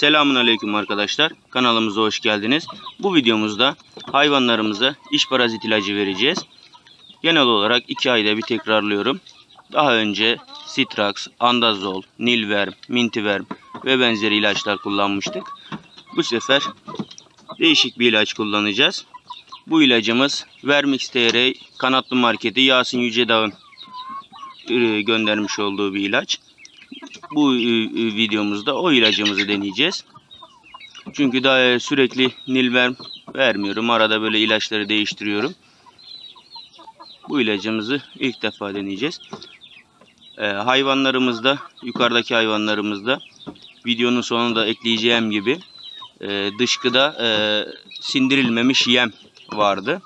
Selamun Aleyküm arkadaşlar. Kanalımıza hoş geldiniz. Bu videomuzda hayvanlarımıza iş parazit ilacı vereceğiz. Genel olarak 2 ayda bir tekrarlıyorum. Daha önce Citrax, Andazol, Nilverm, Mintiverm ve benzeri ilaçlar kullanmıştık. Bu sefer değişik bir ilaç kullanacağız. Bu ilacımız Vermix TR kanatlı marketi Yasin Yücedağ'ın e, göndermiş olduğu bir ilaç. Bu e, e, videomuzda o ilacımızı deneyeceğiz. Çünkü daha e, sürekli Nilverm vermiyorum. Arada böyle ilaçları değiştiriyorum. Bu ilacımızı ilk defa deneyeceğiz. Ee, hayvanlarımızda, yukarıdaki hayvanlarımızda videonun sonunda ekleyeceğim gibi e, dışkıda e, sindirilmemiş yem vardı.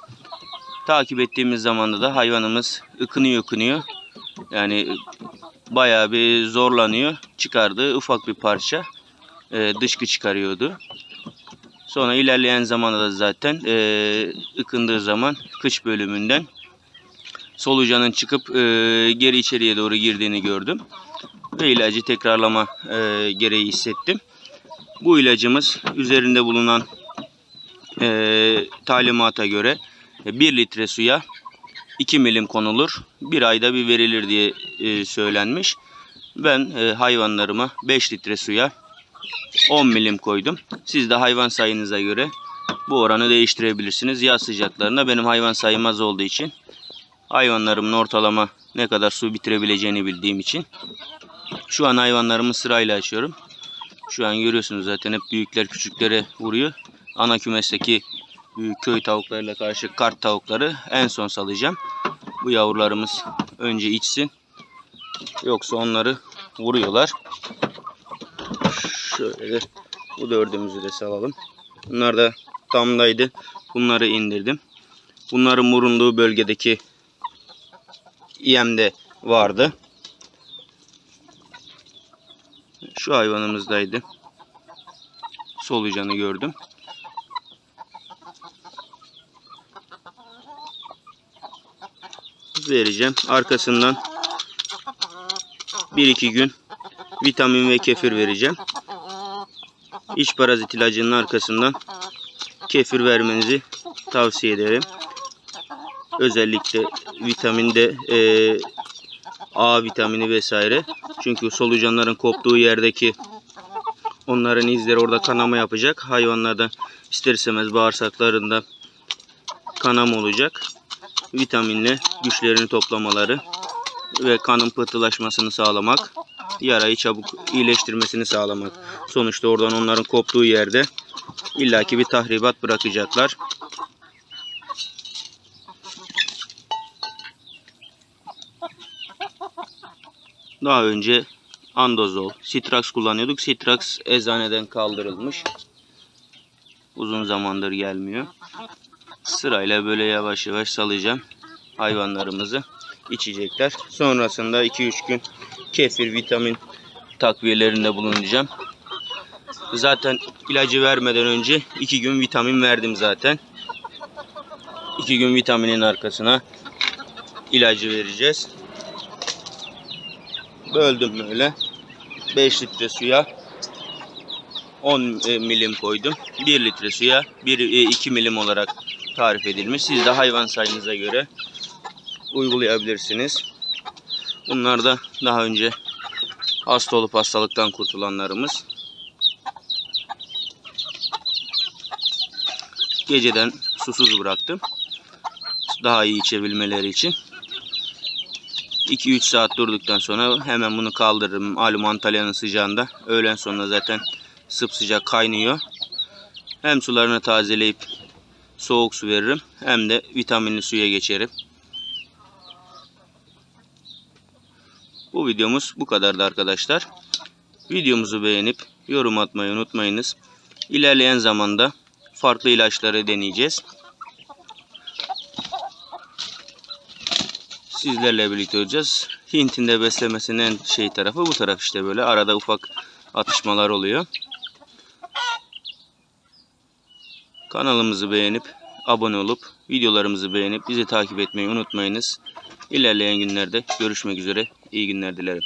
Takip ettiğimiz zamanda da hayvanımız ıkınıyor ıkınıyor. Yani bayağı bir zorlanıyor. Çıkardığı ufak bir parça e, dışkı çıkarıyordu. Sonra ilerleyen zamanda da zaten e, ıkındığı zaman kış bölümünden solucanın çıkıp e, geri içeriye doğru girdiğini gördüm. Ve ilacı tekrarlama e, gereği hissettim. Bu ilacımız üzerinde bulunan e, talimata göre 1 litre suya 2 milim konulur. Bir ayda bir verilir diye e, söylenmiş. Ben e, hayvanlarıma 5 litre suya 10 milim koydum. Siz de hayvan sayınıza göre bu oranı değiştirebilirsiniz. Yaz sıcaklarında benim hayvan sayım az olduğu için hayvanlarımın ortalama ne kadar su bitirebileceğini bildiğim için şu an hayvanlarımı sırayla açıyorum. Şu an görüyorsunuz zaten hep büyükler küçüklere vuruyor. Ana kümesteki köy tavuklarıyla karşı kart tavukları en son salacağım. Bu yavrularımız önce içsin. Yoksa onları vuruyorlar. Şöyle de bu dördümüzü de salalım. Bunlar da damdaydı. Bunları indirdim. Bunların bulunduğu bölgedeki yemde vardı. Şu hayvanımızdaydı. Solucanı gördüm. Vereceğim. Arkasından 1-2 gün vitamin ve kefir vereceğim. İç parazit ilacının arkasından kefir vermenizi tavsiye ederim. Özellikle vitaminde e, A vitamini vesaire. Çünkü solucanların koptuğu yerdeki onların izleri orada kanama yapacak. Hayvanlarda ister istemez bağırsaklarında kanama olacak. Vitaminle güçlerini toplamaları ve kanın pıhtılaşmasını sağlamak, yarayı çabuk iyileştirmesini sağlamak. Sonuçta oradan onların koptuğu yerde illaki bir tahribat bırakacaklar. Daha önce Andozol, Citrax kullanıyorduk. Citrax eczaneden kaldırılmış. Uzun zamandır gelmiyor. Sırayla böyle yavaş yavaş salacağım hayvanlarımızı içecekler. Sonrasında 2-3 gün kefir, vitamin takviyelerinde bulunacağım. Zaten ilacı vermeden önce 2 gün vitamin verdim zaten. 2 gün vitaminin arkasına ilacı vereceğiz. Böldüm böyle. 5 litre suya 10 milim koydum. 1 litre suya 1 2 milim olarak tarif edilmiş. Siz de hayvan sayınıza göre uygulayabilirsiniz. Bunlar da daha önce hasta olup hastalıktan kurtulanlarımız. Geceden susuz bıraktım. Daha iyi içebilmeleri için. 2-3 saat durduktan sonra hemen bunu kaldırırım. Malum Antalya'nın sıcağında. Öğlen sonra zaten sıcak kaynıyor. Hem sularını tazeleyip soğuk su veririm. Hem de vitaminli suya geçerim. Bu videomuz bu kadardı arkadaşlar. Videomuzu beğenip yorum atmayı unutmayınız. İlerleyen zamanda farklı ilaçları deneyeceğiz. Sizlerle birlikte olacağız. Hint'in de beslemesinin en şey tarafı bu taraf işte böyle. Arada ufak atışmalar oluyor. Kanalımızı beğenip abone olup videolarımızı beğenip bizi takip etmeyi unutmayınız. İlerleyen günlerde görüşmek üzere. İyi günler dilerim.